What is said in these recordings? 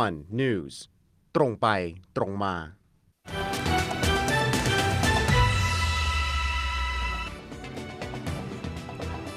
One News ตรงไปตรงมา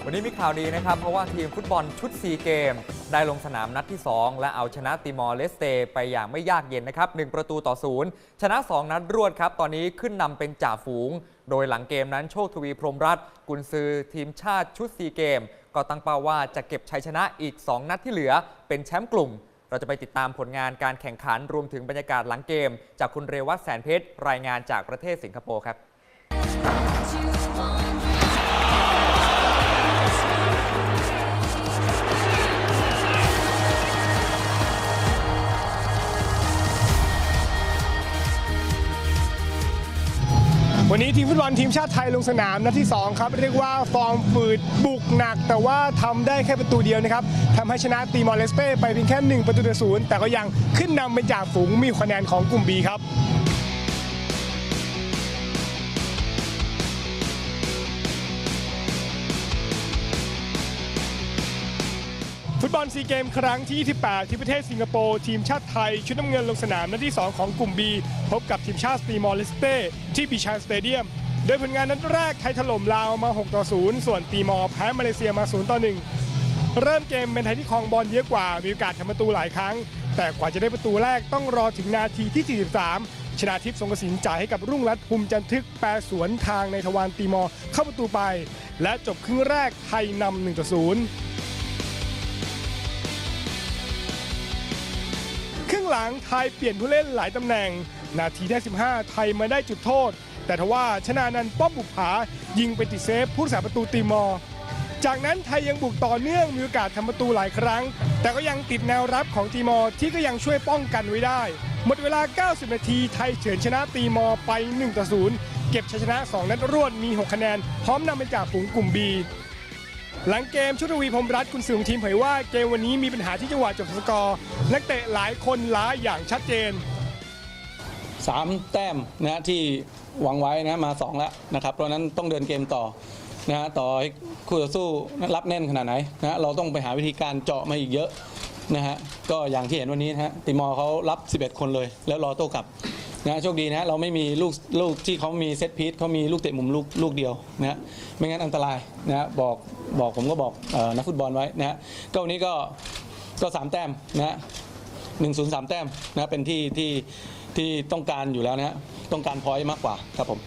วันนี้มีข่าวดีนะครับ เพราะว่าทีมฟุตบอลชุด 4 เกม ได้ลงสนามนัดที่ 2 และเอาชนะติมอร์เลสเตไปอย่างไม่ยากเย็นนะครับ 1 ประตูต่อ0ชนะ 2 นัดรวดครับ ตอนนี้ขึ้นนำเป็นจ่าฝูง โดยหลังเกมนั้นโชคทวีพรหมรัตน์กุนซือทีมชาติชุด 4 เกม ก็ตั้งเป้าว่าจะเก็บชัยชนะอีก 2 นัดที่เหลือเป็นแชมป์กลุ่ม เราจะไปติดตามผลงานการแข่งขันรวมถึงบรรยากาศหลังเกม จากคุณเรวัตแสนเพชรรายงานจากประเทศสิงคโปร์ครับ วันนี้ทีมฟุตบอลทีมชาติไทยลงสนามนัดที่ 2 ครับ เรียกว่าฟอร์มฝืดบุกหนัก แต่ว่าทำได้แค่ประตูเดียวนะครับทำให้ชนะตีมอร์เลสเต้ไปเพียงแค่ 1 ประตูต่อศูนย์แต่ก็ยังขึ้นนำเป็นจ่าฝูงมีคะแนนของกลุ่ม B ครับ ฟุตบอลซีเกมครั้งที่ 28 ที่ประเทศสิงคโปร์ทีมชาติไทย ชุดน้ำเงินลงสนามนัดที่ 2 ของกลุ่ม B พบกับทีมชาติตีมอร์เลสเต้ที่บีชานสเตเดียม โดยผลงานนัดแรกไทยถล่มลาวมา 6 ต่อ 0 ส่วนตีมอร์แพ้มาเลเซียมา 0 ต่อ 1 เริ่มเกมเป็นไทยที่ครองบอลเยอะกว่า มีโอกาสทำประตูหลายครั้ง แต่กว่าจะได้ประตูแรกต้องรอถึงนาทีที่ 43 ชนาทิพย์สงกระสินจ่ายให้กับรุ่งรัตน์ภูมิจันทึกแปรสวนทางในทวารตีมอร์เข้าประตูไป และจบครึ่งแรกไทยนำ1ต่อ0 หลังไทยเปลี่ยนผู้เล่นหลายตำแหน่ง นาทีที่15 ไทยมาได้จุดโทษ แต่ทว่าชนานันป้อมบุกผา ยิงไปติดเซฟผู้รักษาประตูตีมอร์จากนั้นไทยยังบุกต่อเนื่องมีโอกาสทำประตูหลายครั้ง แต่ก็ยังติดแนวรับของตีมอร์ที่ก็ยังช่วยป้องกันไว้ได้ หมดเวลา 90 นาทีไทยเฉือนชนะตีมอร์ไป1ต่อ0เก็บชัยชนะ 2 นัดรวดมี 6 คะแนน พร้อมนำเป็นจ่าฝูงกลุ่ม B หลังเกมชุดทวีพรหมรัตน์กุนซือของทีมเผยว่าเกมวันนี้มีปัญหาที่จังหวะจบสกอร์นักเตะหลายคนล้าอย่างชัดเจนสามแต้มนะฮะที่หวังไว้นะมา 2 แล้วนะครับ เพราะนั้นต้องเดินเกมต่อนะฮะต่อให้คู่ต่อสู้รับแน่นขนาดไหนนะฮะเราต้องไปหาวิธีการเจาะมาอีกเยอะนะฮะก็อย่างที่เห็นวันนี้นะฮะติมอร์เขารับ 11 คนเลย แล้วรอโต้กลับ นะฮะโชคดีนะฮะเราไม่มีลูกลูกที่เขามีเซตพีทเขามีลูกเตะมุมลูกลูกเดียวนะฮะไม่งั้นอันตรายนะฮะบอกบอกผมก็บอกออนักฟุตบอลไว้นะฮะก็วันนี้ก็ก็สามแต้มนะฮะหนึ่งศูนย์สามแต้มนะเป็นที่ที่ที่ต้องการอยู่แล้วนะฮะต้องการพอยมากกว่าครับผม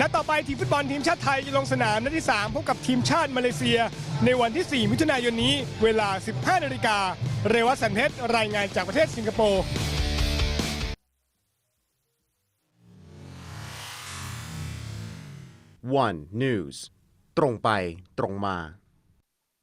นัดต่อไปทีมฟุตบอลทีมชาติไทยจะลงสนามนัดที่ 3 พบกับทีมชาติมาเลเซีย ในวันที่ 4 มิถุนายนนี้ เวลา 15นาฬิกาเรวัตสันเพชรรายงานจากประเทศสิงคโปร์ One News ตรงไปตรงมา